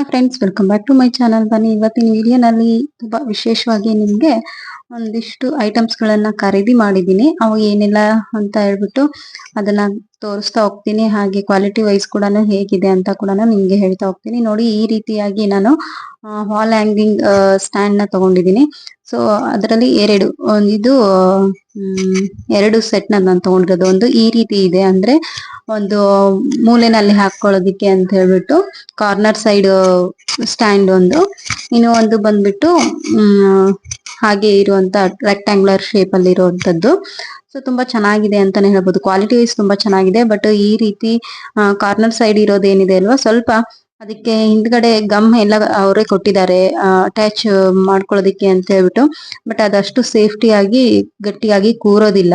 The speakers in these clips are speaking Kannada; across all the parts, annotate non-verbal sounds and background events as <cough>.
Hi friends welcome back to my channel ಬನ್ನಿ, ಇವತ್ತಿನ ವಿಡಿಯೋನಲ್ಲಿ ತುಂಬಾ ವಿಶೇಷವಾಗಿ ನಿಮಗೆ ಒಂದಿಷ್ಟು ಐಟಮ್ಸ್ಗಳನ್ನು ಖರೀದಿ ಮಾಡಿದ್ದೀನಿ. ಅವು ಏನಿಲ್ಲ ಅಂತ ಹೇಳ್ಬಿಟ್ಟು ಅದನ್ನ ತೋರಿಸ್ತಾ ಹೋಗ್ತೀನಿ. ಹಾಗೆ ಕ್ವಾಲಿಟಿ ವೈಸ್ ಕೂಡ ಹೇಗಿದೆ ಅಂತ ಕೂಡ ನಿಮ್ಗೆ ಹೇಳ್ತಾ ಹೋಗ್ತೀನಿ. ನೋಡಿ, ಈ ರೀತಿಯಾಗಿ ನಾನು ಹಾಲ್ ಹ್ಯಾಂಗಿಂಗ್ ಸ್ಟ್ಯಾಂಡ್ನ ತಗೊಂಡಿದ್ದೀನಿ. ಸೊ ಅದರಲ್ಲಿ ಎರಡು ಇದು ಎರಡು ಸೆಟ್ನ ನಾನು ತಗೊಂಡಿರೋದು. ಒಂದು ಈ ರೀತಿ ಇದೆ ಅಂದ್ರೆ, ಒಂದು ಮೂಲೆನಲ್ಲಿ ಹಾಕೊಳ್ಳೋದಿಕ್ಕೆ ಅಂತ ಹೇಳ್ಬಿಟ್ಟು ಕಾರ್ನರ್ ಸೈಡ್ ಸ್ಟ್ಯಾಂಡ್ ಒಂದು. ಇನ್ನು ಒಂದು ಬಂದ್ಬಿಟ್ಟು ಹಾಗೆ ಇರುವಂತ ರೆಕ್ಟಾಂಗ್ಯುಲರ್ ಶೇಪ್ ಅಲ್ಲಿ ಇರುವಂತದ್ದು. ಸೊ ತುಂಬಾ ಚೆನ್ನಾಗಿದೆ ಅಂತಾನೆ ಹೇಳ್ಬೋದು. ಕ್ವಾಲಿಟಿ ವೈಸ್ ತುಂಬಾ ಚೆನ್ನಾಗಿದೆ. ಬಟ್ ಈ ರೀತಿ ಕಾರ್ನರ್ ಸೈಡ್ ಇರೋದೇನಿದೆ ಅಲ್ವಾ? ಸ್ವಲ್ಪ ಅದಕ್ಕೆ ಹಿಂದ್ಗಡೆ ಗಮ್ ಎಲ್ಲ ಅವರೇ ಕೊಟ್ಟಿದ್ದಾರೆ. ಅಟ್ಯಾಚ್ ಮಾಡ್ಕೊಳ್ಳೋದಿಕ್ಕೆ ಅಂತ ಹೇಳ್ಬಿಟ್ಟು. ಬಟ್ ಅದಷ್ಟು ಸೇಫ್ಟಿ ಆಗಿ, ಗಟ್ಟಿಯಾಗಿ ಕೂರೋದಿಲ್ಲ.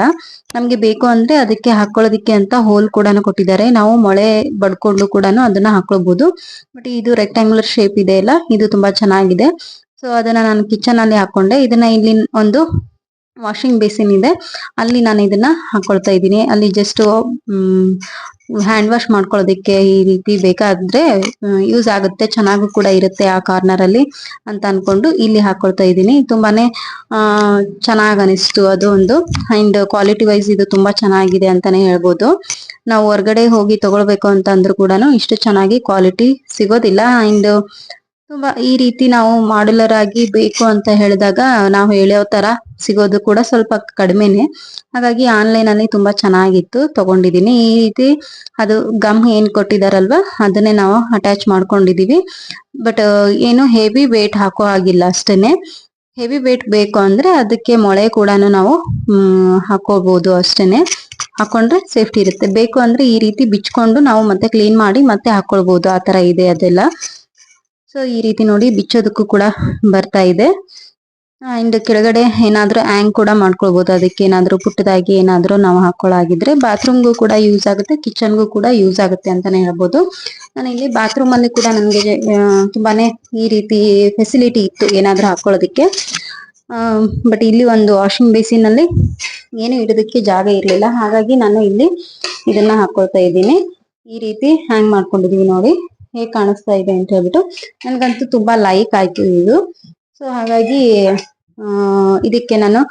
ನಮ್ಗೆ ಬೇಕು ಅಂದ್ರೆ ಅದಕ್ಕೆ ಹಾಕೊಳ್ಳೋದಿಕ್ಕೆ ಅಂತ ಹೋಲ್ ಕೂಡ ಕೊಟ್ಟಿದ್ದಾರೆ. ನಾವು ಮೊಳೆ ಬಡ್ಕೊಂಡು ಕೂಡ ಅದನ್ನ ಹಾಕೊಳ್ಬಹುದು ಬಟ್ ಇದು ರೆಕ್ಟಾಂಗ್ಯುಲರ್ ಶೇಪ್ ಇದೆ ಅಲ್ಲ? ಇದು ತುಂಬಾ ಚೆನ್ನಾಗಿದೆ. ಸೊ ಅದನ್ನ ನಾನು ಕಿಚನ್ ಅಲ್ಲಿ ಹಾಕೊಂಡೆ. ಇದನ್ನ ಇಲ್ಲಿ ಒಂದು ವಾಷಿಂಗ್ ಬೇಸಿನ್ ಇದೆ. ಅಲ್ಲಿ ನಾನು ಇದನ್ನ ಹಾಕೊಳ್ತಾ ಇದ್ದೀನಿ. ಅಲ್ಲಿ ಜಸ್ಟ್ ಹ್ಯಾಂಡ್ ವಾಶ್ ಮಾಡ್ಕೊಳ್ಳೋದಿಕ್ಕೆ ಈ ರೀತಿ ಬೇಕಾದ್ರೆ ಯೂಸ್ ಆಗುತ್ತೆ. ಚೆನ್ನಾಗೂ ಕೂಡ ಇರುತ್ತೆ ಆ ಕಾರ್ನರ್ ಅಲ್ಲಿ ಅಂತ ಅನ್ಕೊಂಡು ಇಲ್ಲಿ ಹಾಕೊಳ್ತಾ ಇದ್ದೀನಿ. ತುಂಬಾನೇ ಚೆನ್ನಾಗಿ ಅನಿಸ್ತು. ಅದು ಒಂದು ಅಂಡ್ ಕ್ವಾಲಿಟಿ ವೈಸ್ ಇದು ತುಂಬಾ ಚೆನ್ನಾಗಿದೆ ಅಂತಾನೆ ಹೇಳ್ಬೋದು. ನಾವು ಹೊರಗಡೆ ಹೋಗಿ ತಗೊಳ್ಬೇಕು ಅಂತ ಅಂದ್ರೂ ಕೂಡ ಇಷ್ಟು ಚೆನ್ನಾಗಿ ಕ್ವಾಲಿಟಿ ಸಿಗೋದಿಲ್ಲ. ಅಂಡ್ ತುಂಬಾ ಈ ರೀತಿ ನಾವು ಮಾಡ್ಯುಲರ್ ಆಗಿ ಬೇಕು ಅಂತ ಹೇಳಿದಾಗ ನಾವು ಹೇಳೋ ತರ ಸಿಗೋದು ಕೂಡ ಸ್ವಲ್ಪ ಕಡಿಮೆನೆ. ಹಾಗಾಗಿ ಆನ್ಲೈನ್ ಅಲ್ಲಿ ತುಂಬಾ ಚೆನ್ನಾಗಿತ್ತು ತಗೊಂಡಿದೀನಿ ಈ ರೀತಿ ಅದು ಗಮ್ ಏನ್ ಕೊಟ್ಟಿದಾರಲ್ವಾ, ಅದನ್ನೇ ನಾವು ಅಟ್ಯಾಚ್ ಮಾಡ್ಕೊಂಡಿದೀವಿ. ಬಟ್ ಏನು ಹೆವಿ ವೇಟ್ ಹಾಕೋ ಆಗಿಲ್ಲ ಅಷ್ಟೇನೆ. ಹೆವಿ ವೇಟ್ ಬೇಕು ಅಂದ್ರೆ ಅದಕ್ಕೆ ಮೊಳೆ ಕೂಡ ನಾವು ಹಾಕೋಬಹುದು ಅಷ್ಟೇನೆ. ಹಾಕೊಂಡ್ರೆ ಸೇಫ್ಟಿ ಇರುತ್ತೆ. ಬೇಕು ಅಂದ್ರೆ ಈ ರೀತಿ ಬಿಚ್ಕೊಂಡು ನಾವು ಮತ್ತೆ ಕ್ಲೀನ್ ಮಾಡಿ ಮತ್ತೆ ಹಾಕೊಳ್ಬಹುದು ಆ ತರ ಇದೆ ಅದೆಲ್ಲ. ಸೊ ಈ ರೀತಿ ನೋಡಿ ಬಿಚ್ಚೋದಕ್ಕೂ ಕೂಡ ಬರ್ತಾ ಇದೆ. ಅಂಡ್ ಕೆಳಗಡೆ ಏನಾದರೂ ಹ್ಯಾಂಗ್ ಕೂಡ ಮಾಡ್ಕೊಳ್ಬೋದು. ಅದಕ್ಕೆ ಏನಾದರೂ ಪುಟ್ಟದಾಗಿ ಏನಾದರೂ ನಾವು ಹಾಕೊಳ್ಳಾಗಿದ್ರೆ ಬಾತ್ರೂಮ್ಗೂ ಕೂಡ ಯೂಸ್ ಆಗುತ್ತೆ ಕಿಚನ್ಗೂ ಕೂಡ ಯೂಸ್ ಆಗುತ್ತೆ ಅಂತಾನೆ ಹೇಳ್ಬೋದು. ನಾನು ಇಲ್ಲಿ ಬಾತ್ರೂಮ್ ಅಲ್ಲಿ ಕೂಡ ನನಗೆ ತುಂಬಾನೇ ಈ ರೀತಿ ಫೆಸಿಲಿಟಿ ಇತ್ತು ಏನಾದರೂ ಹಾಕೊಳ್ಳೋದಿಕ್ಕೆ. ಬಟ್ ಇಲ್ಲಿ ಒಂದು ವಾಷಿಂಗ್ ಬೇಸಿನ್ ಅಲ್ಲಿ ಏನು ಇಡೋದಕ್ಕೆ ಜಾಗ ಇರಲಿಲ್ಲ. ಹಾಗಾಗಿ ನಾನು ಇಲ್ಲಿ ಇದನ್ನ ಹಾಕೊಳ್ತಾ ಇದ್ದೀನಿ. ಈ ರೀತಿ ಹ್ಯಾಂಗ್ ಮಾಡ್ಕೊಂಡಿದೀವಿ ನೋಡಿ. ಹೇಗ್ ಕಾಣಿಸ್ತಾ ಇದೆ ಅಂತ ಹೇಳ್ಬಿಟ್ಟು ನನ್ಗಂತೂ ತುಂಬಾ ಲೈಕ್ ಆಯ್ತು ಇದು. ಸೊ ಹಾಗಾಗಿ ಇದಕ್ಕೆ ನಾನು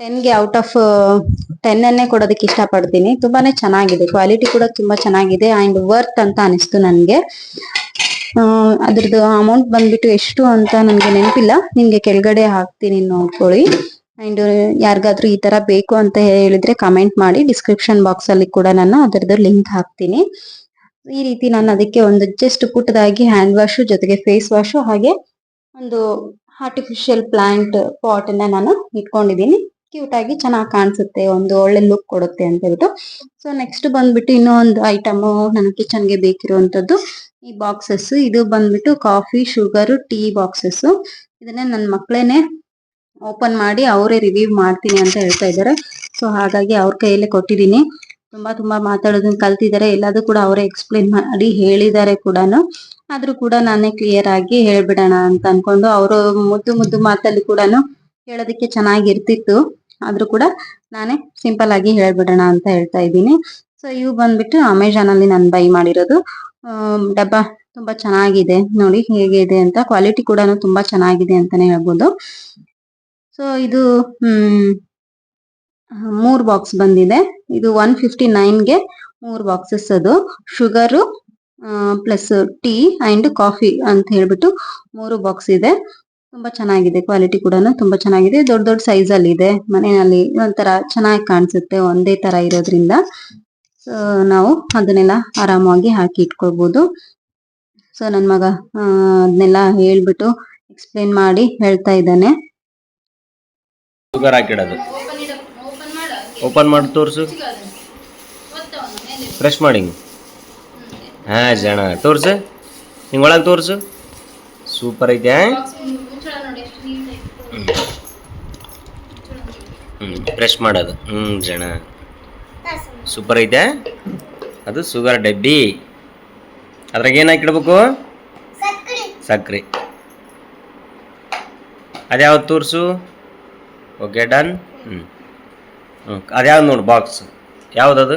ಟೆನ್ಗೆ ಔಟ್ ಆಫ್ ಟೆನ್ ಅನ್ನೇ ಕೊಡೋದಕ್ಕೆ ಇಷ್ಟಪಡ್ತೀನಿ. ತುಂಬಾನೇ ಚೆನ್ನಾಗಿದೆ. ಕ್ವಾಲಿಟಿ ಕೂಡ ತುಂಬಾ ಚೆನ್ನಾಗಿದೆ ಅಂಡ್ ವರ್ತ್ ಅಂತ ಅನಿಸ್ತು ನನಗೆ. ಅದ್ರದ್ದು ಅಮೌಂಟ್ ಬಂದ್ಬಿಟ್ಟು ಎಷ್ಟು ಅಂತ ನನ್ಗೆ ನೆನಪಿಲ್ಲ. ನಿಮಗೆ ಕೆಳಗಡೆ ಹಾಕ್ತೀನಿ ನೋಡ್ಕೊಳ್ಳಿ. ಅಂಡ್ ಯಾರಿಗಾದ್ರೂ ಈ ತರ ಬೇಕು ಅಂತ ಹೇಳಿದ್ರೆ ಕಮೆಂಟ್ ಮಾಡಿ. ಡಿಸ್ಕ್ರಿಪ್ಷನ್ ಬಾಕ್ಸ್ ಅಲ್ಲಿ ಕೂಡ ನಾನು ಅದರದ್ದು ಲಿಂಕ್ ಹಾಕ್ತೀನಿ. ಈ ರೀತಿ ನಾನು ಅದಕ್ಕೆ ಒಂದು ಜಸ್ಟ್ ಪುಟ್ಟದಾಗಿ ಹ್ಯಾಂಡ್ ವಾಶ್ ಜೊತೆಗೆ ಫೇಸ್ ವಾಶ್ ಹಾಗೆ ಒಂದು ಆರ್ಟಿಫಿಷಿಯಲ್ ಪ್ಲಾಂಟ್ ಪಾಟ್ ಅನ್ನ ನಾನು ಇಟ್ಕೊಂಡಿದ್ದೀನಿ. ಕ್ಯೂಟ್ ಆಗಿ ಚೆನ್ನಾಗಿ ಕಾಣಿಸುತ್ತೆ, ಒಂದು ಒಳ್ಳೆ ಲುಕ್ ಕೊಡುತ್ತೆ ಅಂತ ಹೇಳ್ಬಿಟ್ಟು. ಸೊ ನೆಕ್ಸ್ಟ್ ಬಂದ್ಬಿಟ್ಟು ಇನ್ನೂ ಒಂದು ಐಟಮ್ ನನ್ನ ಕಿಚನ್ಗೆ ಬೇಕಿರುವಂತದ್ದು ಈ ಬಾಕ್ಸಸ್ ಇದು ಬಂದ್ಬಿಟ್ಟು ಕಾಫಿ ಶುಗರ್ ಟೀ ಬಾಕ್ಸಸ್ ಇದನ್ನೇ ನನ್ನ ಮಕ್ಕಳೇನೆ ಓಪನ್ ಮಾಡಿ ಅವರೇ ರಿವ್ಯೂ ಮಾಡ್ತೀನಿ ಅಂತ ಹೇಳ್ತಾ ಇದ್ದಾರೆ. ಸೊ ಹಾಗಾಗಿ ಅವ್ರ ಕೈಯಲ್ಲೇ ಕೊಟ್ಟಿದ್ದೀನಿ. ತುಂಬಾ ತುಂಬಾ ಮಾತಾಡೋದನ್ನ ಕಲ್ತಿದ್ದಾರೆ ಎಲ್ಲದೂ ಕೂಡ ಅವರೇ ಎಕ್ಸ್ಪ್ಲೇನ್ ಮಾಡಿ ಹೇಳಿದ್ದಾರೆ ಕೂಡ ಆದ್ರೂ ಕೂಡ ನಾನೇ ಕ್ಲಿಯರ್ ಆಗಿ ಹೇಳ್ಬಿಡೋಣ ಅಂತ ಅನ್ಕೊಂಡು ಅವರು ಮುದ್ದು ಮುದ್ದು ಮಾತಲ್ಲಿ ಕೂಡ ಹೇಳೋದಕ್ಕೆ ಚೆನ್ನಾಗಿರ್ತಿತ್ತು. ಆದ್ರೂ ಕೂಡ ನಾನೇ ಸಿಂಪಲ್ ಆಗಿ ಹೇಳ್ಬಿಡೋಣ ಅಂತ ಹೇಳ್ತಾ ಇದ್ದೀನಿ. ಸೊ ಇವು ಬಂದ್ಬಿಟ್ಟು ಅಮೆಜಾನ್ ಅಲ್ಲಿ ನಾನು ಬೈ ಮಾಡಿರೋದು. ಡಬ್ಬ ತುಂಬಾ ಚೆನ್ನಾಗಿದೆ. ನೋಡಿ ಹೇಗೆ ಇದೆ ಅಂತ. ಕ್ವಾಲಿಟಿ ಕೂಡ ತುಂಬಾ ಚೆನ್ನಾಗಿದೆ ಅಂತಾನೆ ಹೇಳ್ಬೋದು. ಸೊ ಇದು, ಹ್ಮ್ ಮೂರ್ ಬಾಕ್ಸ್ ಬಂದಿದೆ. ಇದು ಒನ್ ಫಿಫ್ಟಿ ನೈನ್ಗೆ ಮೂರ್ ಬಾಕ್ಸಸ್ ಅದು. Sugar plus tea and coffee ಅಂತ ಹೇಳ್ಬಿಟ್ಟು ಮೂರು ಬಾಕ್ಸ್ ಇದೆ. ತುಂಬಾ ಚೆನ್ನಾಗಿದೆ ಕ್ವಾಲಿಟಿ ಕೂಡ ತುಂಬಾ ಚೆನ್ನಾಗಿದೆ. ದೊಡ್ಡ ದೊಡ್ಡ ಸೈಜ್ ಅಲ್ಲಿ ಇದೆ. ಮನೆಯಲ್ಲಿ ಒಂಥರ ಚೆನ್ನಾಗಿ ಕಾಣಿಸುತ್ತೆ, ಒಂದೇ ತರ ಇರೋದ್ರಿಂದ. ಸೊ ನಾವು ಅದನ್ನೆಲ್ಲ ಆರಾಮಾಗಿ ಹಾಕಿ ಇಟ್ಕೊಳ್ಬಹುದು ಸೊ ನನ್ ಮಗ ಅದನ್ನೆಲ್ಲ ಹೇಳ್ಬಿಟ್ಟು ಎಕ್ಸ್ಪ್ಲೇನ್ ಮಾಡಿ ಹೇಳ್ತಾ ಇದ್ದಾನೆ. ಶುಗರ್ ಹಾಕಿಡೋದು. ಓಪನ್ ಮಾಡಿ ತೋರಿಸು. ಫ್ರೆಶ್ ಮಾಡಿ. ಹಾಂ ಜಣ ತೋರಿಸು. ಹಿಂಗೆ ಒಳಗೆ ತೋರಿಸು. ಸೂಪರ್ ಐತೆ ಹ್ಞೂ ಫ್ರೆಶ್ ಮಾಡೋದು. ಹ್ಞೂ ಜಣ ಸೂಪರ್ ಐತೆ ಅದು ಸುಗರ್ ಡಬ್ಬಿ. ಅದ್ರಾಗ ಏನು ಹಾಕಿಡ್ಬೇಕು? ಸಕ್ಕರೆ ಅದ್ಯಾವ್ದು ತೋರಿಸು? ಓಕೆ ಡನ್ ಹ್ಞೂ ಹ್ಞೂ ಅದ್ಯಾವ್ದು ನೋಡು ಬಾಕ್ಸ್ ಯಾವುದದು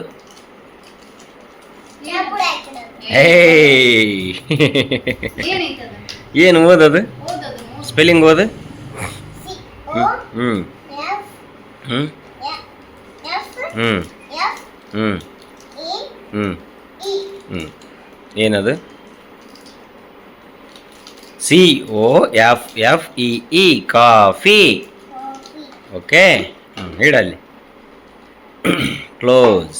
ಏಯ್ ಏನೈತದ ಏನು ಓದದು ಓದೋದು ಸ್ಪೆಲ್ಲಿಂಗ್ ಓದು O ಹ್ಞೂ F ಹ್ಞೂ F ಹ್ಞೂ F ಹ್ಞೂ E ಹ್ಞೂ E ಹ್ಞೂ ಏನದು C O F F E E coffee coffee okay ಹ್ಞೂ ಹೇಳಲ್ಲಿ <clears throat> ಕ್ಲೋಸ್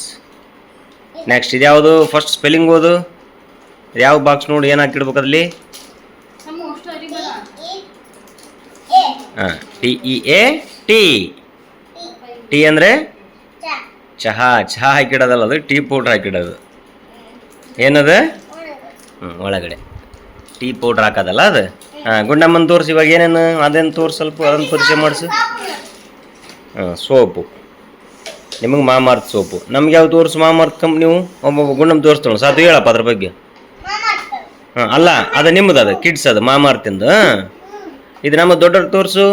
ನೆಕ್ಸ್ಟ್ ಇದ್ಯಾವುದು? ಫಸ್ಟ್ ಸ್ಪೆಲ್ಲಿಂಗ್ ಓದು. ಯಾವ ಬಾಕ್ಸ್ ನೋಡಿ, ಏನು ಹಾಕಿಡ್ಬೇಕು ಅದ್ರಲ್ಲಿ? E ಹಾಂ T E A T T ಅಂದರೆ? ಚಹಾ. ಚಹಾ ಹಾಕಿಡೋದಲ್ಲ ಅದು, ಟೀ ಪೌಡ್ರ್ ಹಾಕಿಡೋದು. ಏನದ? ಹ್ಞೂ ಒಳಗಡೆ. ಟೀ ಪೌಡ್ರ್ ಹಾಕೋದಲ್ಲ ಅದು? ಹಾಂ ಗುಂಡಮ್ಮನ ತೋರಿಸಿ ಇವಾಗ ಏನೇನು ಅದೇನು ತೋರಿಸಿ ಸ್ವಲ್ಪ, ಅದನ್ನು ಪರಿಚಯ ಮಾಡಿಸು. ಹಾಂ, ಸೋಪು. ನಿಮಗೆ ಮಾಮಾರ್ತ್ ಸೋಪು. ನಮ್ಗೆ ಯಾವ ತೋರಿಸು ಮಾಮಾರ್ತ್ ಕಂಪ್ನಿವು ಒಬ್ಬೊಬ್ಬ ಗುಂಡಮ್ಮ ತೋರಿಸ್ತಾಳೆ. ಸಾತು ಹೇಳಪ್ಪ ಅದ್ರ ಬಗ್ಗೆ. ಹಾಂ ಅಲ್ಲ ಅದು ನಿಮ್ಮದು ಅದು ಕಿಡ್ಸ್ ಅದು ಮಾಮಾರ್ತಿಂದು ಇದು ನಮ್ಮ ದೊಡ್ಡವ್ರಿಗೆ ತೋರಿಸು.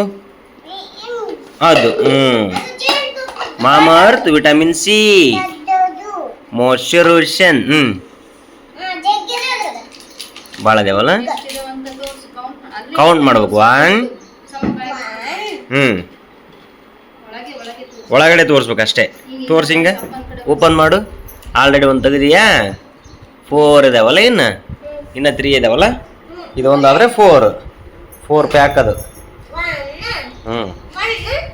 ಅದು ಹ್ಞೂ ಮಾಮಾರ್ತ್ ವಿಟಮಿನ್ ಸಿ. ಮಾಯ್ಶ್ಚರೈಸೇಷನ್ ಹ್ಞೂ ಭಾಳ ಅದೇವಲ್ಲ? ತೋರ್ಸು ಕೌಂಟ್ ಮಾಡ್ಬೇಕು. ಒನ್. ಹ್ಞೂ ಒಳಗಡೆ ತೋರಿಸ್ಬೇಕು ಅಷ್ಟೇ ತೋರಿಸಿ ಹಿಂಗೆ ಓಪನ್ ಮಾಡು. ಆಲ್ರೆಡಿ ಒಂದು ತೆಗೆದಿಯಾ ಫೋರ್ ಇದಾವಲ್ಲ ಇನ್ನು? ಇನ್ನು ತ್ರೀ ಇದಾವಲ್ಲ? ಇದು ಆದರೆ ಫೋರ್ ಫೋರ್ ಪ್ಯಾಕ್ ಅದು. ಹ್ಞೂ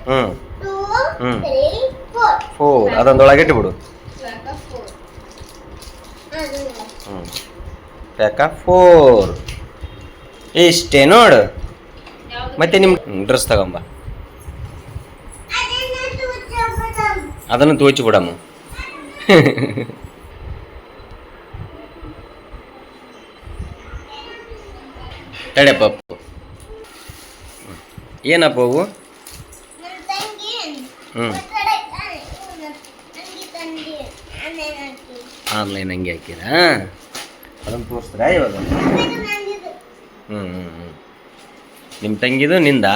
ಹ್ಞೂ ಹ್ಞೂ ಫೋರ್ ಅದೊಂದೊಳಗೆ ಇಟ್ಬಿಡು. ಹ್ಞೂ ಪ್ಯಾಕ ಫೋರ್ ಇಷ್ಟೇ ನೋಡು. ಮತ್ತೆ ನಿಮ್ಮ ಡ್ರೆಸ್ ತಗೊಂಬ. ಅದನ್ನು ತೋಚಿ ಬಿಡಮ್ಮ. ತಡೆಯಪ್ಪ. ಏನಪ್ಪ ಅವು ಹ್ಞೂ ಆನ್ಲೈನ್ ಹಂಗೆ ಹಾಕಿರಾ? ಅದನ್ನು ತೋರಿಸ್ತೀರಾ ಇವಾಗ? ಹ್ಞೂ ಹ್ಞೂ ಹ್ಞೂ ನಿಮ್ಮ ತಂಗಿದು ನಿಂದ?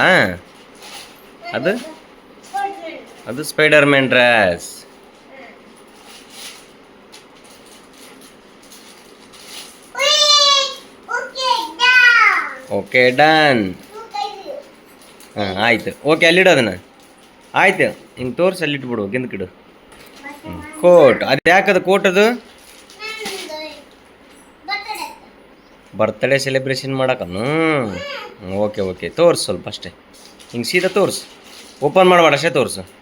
ಅದು? ಅದು Spider Man dress. Okay, done. ಹಾಂ, ಆಯಿತು. ಓಕೆ, ಅಲ್ಲಿಡು ಅದನ್ನು. ಆಯ್ತು. ಹಿಂಗೆ ತೋರಿಸಿ ಅಲ್ಲಿಟ್ಬಿಡು ಗಿಂದಕಿಡು ಕೋಟ್. ಅದು ಯಾಕದು ಕೋಟ್ ಅದು? ಬರ್ತ್ಡೇ ಸೆಲೆಬ್ರೇಷನ್ ಮಾಡಕನು ಓಕೆ ಓಕೆ. ತೋರಿಸು ಸ್ವಲ್ಪ ಅಷ್ಟೇ. ಹಿಂಗೆ ಸೀದಾ ತೋರಿಸು. ಓಪನ್ ಮಾಡಬೇಡ, ಅಷ್ಟೇ ತೋರ್ಸು.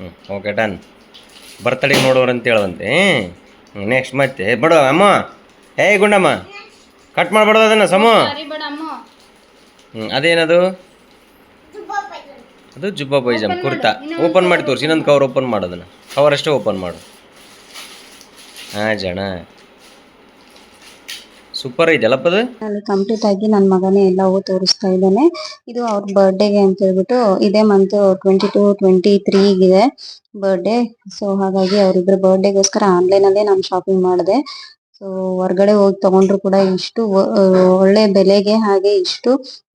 ಹ್ಞೂ ಓಕೆ ಡನ್ ಬರ್ತಡೇ ನೋಡೋರು ಅಂತ ಹೇಳುವಂತೆ ಹ್ಞೂ ನೆಕ್ಸ್ಟ್ ಮತ್ತೆ ಬಡ ಅಮ್ಮ. ಹೇ ಗುಂಡಮ್ಮ ಕಟ್ ಮಾಡಬಾರ್ದು ಅದನ್ನು ಸಮ. ಹ್ಞೂ ಅದೇನದು? ಅದು ಜುಬ್ಬಾ ಪೈಜಾಮ್ ಕುರ್ತಾ. ಓಪನ್ ಮಾಡಿ ತೋರಿಸಿ ಇನ್ನೊಂದು ಕವರ್ ಓಪನ್ ಮಾಡೋದನ್ನು ಕವರ್ ಅಷ್ಟೇ ಓಪನ್ ಮಾಡು. ಹಾಂ ಜಣ ಸೂಪರ್ ಅದು? ಅಲ್ಲಿ ಕಂಪ್ಲೀಟ್ ಆಗಿ ನನ್ನ ಮಗನೇ ಎಲ್ಲವೂ ತೋರಿಸ್ತಾ ಇದ್ದಾನೆ. ಇದು ಅವ್ರ ಬರ್ಡೇಗೆ ಅಂತ ಹೇಳ್ಬಿಟ್ಟು ಇದೇ ಮಂತ್ ಟ್ವೆಂಟಿ ಟು ಟ್ವೆಂಟಿ ತ್ರೀಗಿದೆ ಬರ್ಡೇ ಸೊ ಹಾಗಾಗಿ ಅವರಿಬ್ಬರ ಬರ್ಡೇಗೋಸ್ಕರ ಆನ್ಲೈನಲ್ಲೇ ನಾನು ಶಾಪಿಂಗ್ ಮಾಡಿದೆ. ಸೊ ಹೊರಗಡೆ ಹೋಗಿ ತಗೊಂಡ್ರು ಕೂಡ ಇಷ್ಟು ಒಳ್ಳೆ ಬೆಲೆಗೆ ಹಾಗೆ ಇಷ್ಟು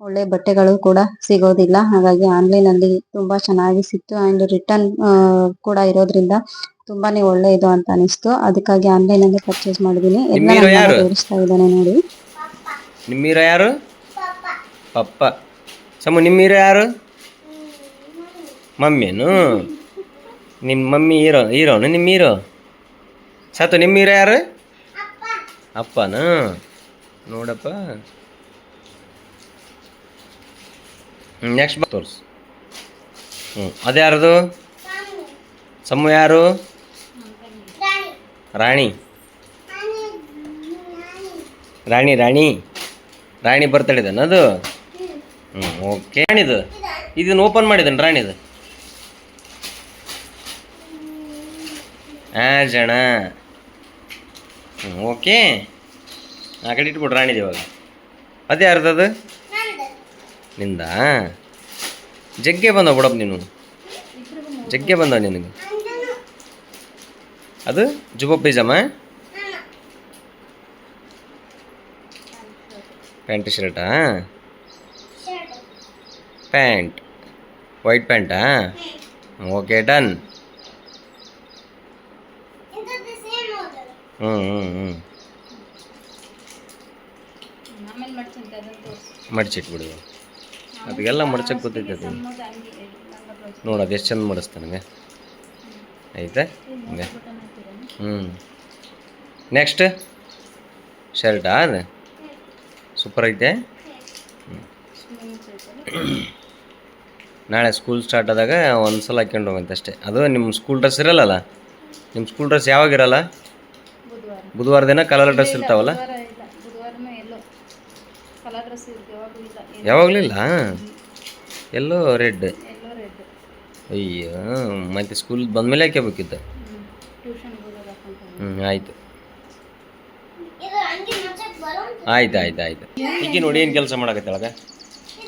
ಒಳ್ಳೆ ಬಟ್ಟೆಗಳು ಕೂಡ ಸಿಗೋದಿಲ್ಲ. ಹಾಗಾಗಿ ಆನ್ಲೈನ್ ಅಲ್ಲಿ ತುಂಬಾ ಚೆನ್ನಾಗಿ ಸಿಕ್ತು. ಅಂಡ್ ರಿಟರ್ನ್ ಕೂಡ ಇರೋದ್ರಿಂದ ತುಂಬಾನೇ ಒಳ್ಳೆಯದು ಅಂತ ಅನಿಸ್ತು. ಅದಕ್ಕಾಗಿ ಆನ್ಲೈನ್ ಅಲ್ಲಿ ಪರ್ಚೇಸ್ ಮಾಡಿದೀನಿ. ಎಲ್ಲ ನಿಮ್ಮ hero ನನ್ನ ಮಗ ಯಾರು? ತೋರಿಸ್ತಾ ಇದ್ದಾನೆ ನೋಡಿ. ನಿಮ್ಮ ಹೀರೋ ಯಾರು? ಪಪ್ಪ. ಸಮು ನಿಮ್ಮ ಹೀರೋ ಯಾರು? ಮಮ್ಮಿನು ನಿಮ್ಮ ಮಮ್ಮಿ ಹೀರೋ ಹೀರೋನು ನಿಮ್ಮ ಹೀರೋ ಸತು ನಿಮ್ಮ ಹೀರೋ ಯಾರು? ಅಪ್ಪನ? ನೋಡಪ್ಪ. ನೆಕ್ಸ್ಟ್ ತೋರಿಸು. ಹ್ಞೂ ಅದ್ಯಾರದು? ಸಮು ಯಾರು? ರಾಣಿ. ರಾಣಿ ರಾಣಿ. ರಾಣಿ ಬರ್ತಡೇದನ ಅದು? ಹ್ಞೂ ಓಕೆ ರಾಣಿದು? ಇದನ್ನು ಓಪನ್ ಮಾಡಿದನು ರಾಣಿದು? ಹಾಂ ಜಣ ಹ್ಞೂ ಓಕೆ ಆ ಕಡೆ ಇಟ್ಬಿಡು ರಾಣಿದು ಇವಾಗ. ಅದು? ನಿಂದ? ಜಗ್ಗೆ ಬಂದವ ಬಿಡಪ್ಪ ನೀನು. ಜಗ್ಗೆ ಬಂದವ ನಿನಗೆ. ಅದು ಜುಬ ಪೈಜಾಮ ಪ್ಯಾಂಟ್ ಶರ್ಟಾ ಪ್ಯಾಂಟ್ ವೈಟ್ ಪ್ಯಾಂಟಾ ಓಕೆ ಡನ್ ಹ್ಞೂ ಹ್ಞೂ ಹ್ಞೂ ಆಮೇಲೆ ಮಾಡ್ತೀನಿ ಅದನ್ನು ತೋರಿಸಿ ಮಡ್ಚಿಟ್ಬಿಡು ಅದಕ್ಕೆಲ್ಲ ಮಡ್ಚಕ್ಕೆ ಗೊತ್ತೈತೆ ಅದು ಸಣ್ಣದು ಅಂಗಿ ಲಂಗ ಬ್ಲೌಸ್ ನೋಡು ಅದು ಎಷ್ಟು ಚಂದ ಮಾಡಿಸ್ತಾನೆ ನನಗೆ ಐತೆ ಹಂಗೆ ಬಟನ್ ಹಾಕಿರೋನು ಹ್ಞೂ ನೆಕ್ಸ್ಟ್ ಶರ್ಟಾ ಅದು ಸೂಪರ್ ಐತೆ. ನಾಳೆ ಸ್ಕೂಲ್ ಸ್ಟಾರ್ಟ್ ಆದಾಗ ಒಂದು ಸಲ ಹಾಕ್ಕೊಂಡು ಹೋಗಂತೆ ಅಷ್ಟೇ. ಅದು ನಿಮ್ಮ ಸ್ಕೂಲ್ ಡ್ರೆಸ್ ಇರಲ್ಲಲ್ಲ? ನಿಮ್ಮ ಸ್ಕೂಲ್ ಡ್ರೆಸ್ ಯಾವಾಗ ಇರಲ್ಲ? ಬುಧವಾರ ದಿನ ಕಲರ್ ಡ್ರೆಸ್ ಇರ್ತಾವಲ್ಲ? ಯಾವಾಗಲಿಲ್ಲ ಎಲ್ಲೋ ರೆಡ್ ಅಯ್ಯೋ, ಮತ್ತೆ ಸ್ಕೂಲ್ ಬಂದಮೇಲೆ ಹಾಕ್ಯಬೇಕಿತ್ತು. ಹ್ಞೂ ಆಯಿತು. ಆಯ್ತು ಆಯ್ತು ಆಯ್ತು. ಈಗ ನೋಡಿ ಏನು ಕೆಲಸ ಮಾಡಕತ್ತಾಳಗ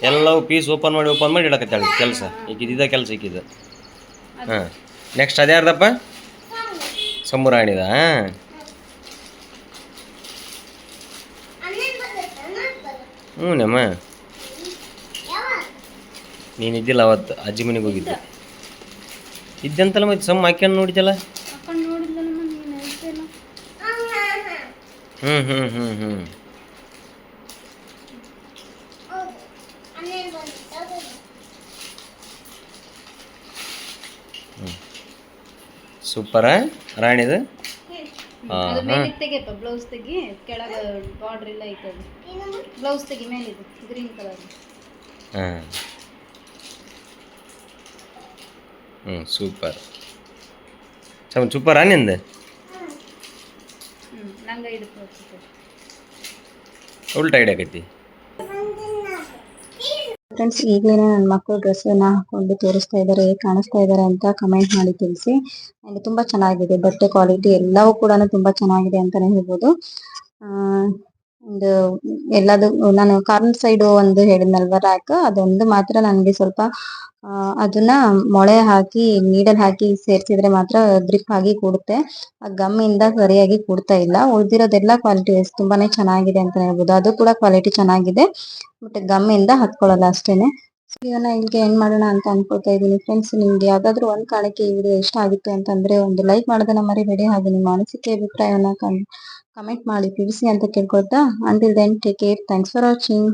ಎಲ್ಲವೂ ಪೀಸ್ ಓಪನ್ ಮಾಡಿ ಓಪನ್ ಮಾಡಿ ಇಡಕತ್ತಾಳ ಕೆಲಸ. ಈಗಿದ ಕೆಲಸ ಈಗಿದ ಹಾಂ. ನೆಕ್ಸ್ಟ್ ಅದ್ಯಾರ್ದಪ್ಪ ಸಂಬುರಾಣಿದ? ಹಾಂ ಹ್ಞೂ ನಮ್ಮ. ನೀನಿದ್ದಿಲ್ಲ ನೀನು ಇದ್ದಿಲ್ಲ ಅವತ್ತು ಅಜ್ಜಿ ಮನೆಗೆ ಹೋಗಿದ್ದೆ. ಇದ್ದಂತಲ್ಲ ಮತ್ತೆ ಸಮ್ ಹಾಕ್ಯಂಡು ನೋಡಿದಲ್ಲ ಹಾಕೊಂಡು ನೋಡಿದ್ಲ ನಮ್ಮ ನೀನು ಹೇಳ್ತೇನ ಹ್ಞೂ ಹ್ಞೂ ಹ್ಞೂ ಹ್ಞೂ ಸೂಪರ ರಾಣಿದು ಹಾಂ? ಹಾಂ ತೆಗೆಯಪ್ಪ ಬ್ಲೌಸ್ ತೆಗಿ ಕೆಳಗೆ ಬಾರ್ಡ್ರ್ ಇಲ್ಲ ಐತೆ ಬ್ಲೌಸ್ ತೆಗಿ ಮೇಲಿದೆ ಗ್ರೀನ್ ಕಲರ್ ಹಾಂ. ಹ್ಞೂ ಸೂಪರ್ ಸೂಪರ್ ಸೂಪರಾ ನಿಂದು? ನಂಗೆ ಇದು ಉಲ್ಟಾ ಹಿಡಿಯಕೈತಿ ಫ್ರೆಂಡ್ಸ್ ಈಗಲೇ ನನ್ನ ಮಕ್ಕಳು ಡ್ರೆಸ್ಸನ್ನ ಹಾಕೊಂಡು ತೋರಿಸ್ತಾ ಇದ್ದಾರೆ ಹೇಗೆ ಕಾಣಿಸ್ತಾ ಇದ್ದಾರೆ ಅಂತ ಕಮೆಂಟ್ ಮಾಡಿ ತಿಳಿಸಿ. ಆ್ಯಂಡ್ ತುಂಬ ಚೆನ್ನಾಗಿದೆ ಬಟ್ಟೆ ಕ್ವಾಲಿಟಿ ಎಲ್ಲವೂ ಕೂಡ ತುಂಬ ಚೆನ್ನಾಗಿದೆ ಅಂತಲೇ ಹೇಳ್ಬೋದು. ಒಂದು ಎಲ್ಲದು, ನಾನು ಕಾರ್ನ್ ಸೈಡ್ ಒಂದು ಹೇಳಿದ್ನಲ್ವ ರ್ಯಾಕ್ ಅದೊಂದು ಮಾತ್ರ ನನಗೆ ಸ್ವಲ್ಪ ಅದನ್ನ ಮೊಳೆ ಹಾಕಿ ನೀಡಲ್ ಹಾಕಿ ಸೇರಿಸಿದ್ರೆ ಮಾತ್ರ ಗ್ರಿಪ್ ಆಗಿ ಕೂಡುತ್ತೆ. ಆ ಗಮ್ ಇಂದ ಸರಿಯಾಗಿ ಕೂಡ್ತಾ ಇಲ್ಲ. ಉಳಿದಿರೋದೆಲ್ಲ ಕ್ವಾಲಿಟಿ ತುಂಬಾನೇ ಚೆನ್ನಾಗಿದೆ ಅಂತ ಹೇಳ್ಬೋದು. ಅದು ಕೂಡ ಕ್ವಾಲಿಟಿ ಚೆನ್ನಾಗಿದೆ. ಬಟ್ ಗಮ್ ಇಂದ ಹತ್ಕೊಳ್ಳಲ್ಲ ಅಷ್ಟೇನೆ. ಇದನ್ನ ಇಲ್ಲಿಗೆ ಎಂಡ್ ಮಾಡೋಣ ಅಂತ ಅನ್ಕೋತಾ ಇದ್ದೀನಿ. ಫ್ರೆಂಡ್ಸ್ ನಿಮ್ಗೆ ಯಾವ್ದಾದ್ರು ಒಂದ್ ಕಾಲಕ್ಕೆ ಈ ವಿಡಿಯೋ ಇಷ್ಟ ಆಗುತ್ತೆ ಅಂತಂದ್ರೆ ಒಂದು ಲೈಕ್ ಮಾಡೋದನ್ನ ಮರಿಬೇಡಿ ಹಾಗೆ ನಿಮ್ಮ ಅನಿಸಿಕೆ, ಅಭಿಪ್ರಾಯವನ್ನ ಕಮೆಂಟ್ ಮಾಡಿ ತಿಳಿಸಿ ಅಂತ ಕೇಳ್ಕೊತಾ until then take care thanks for watching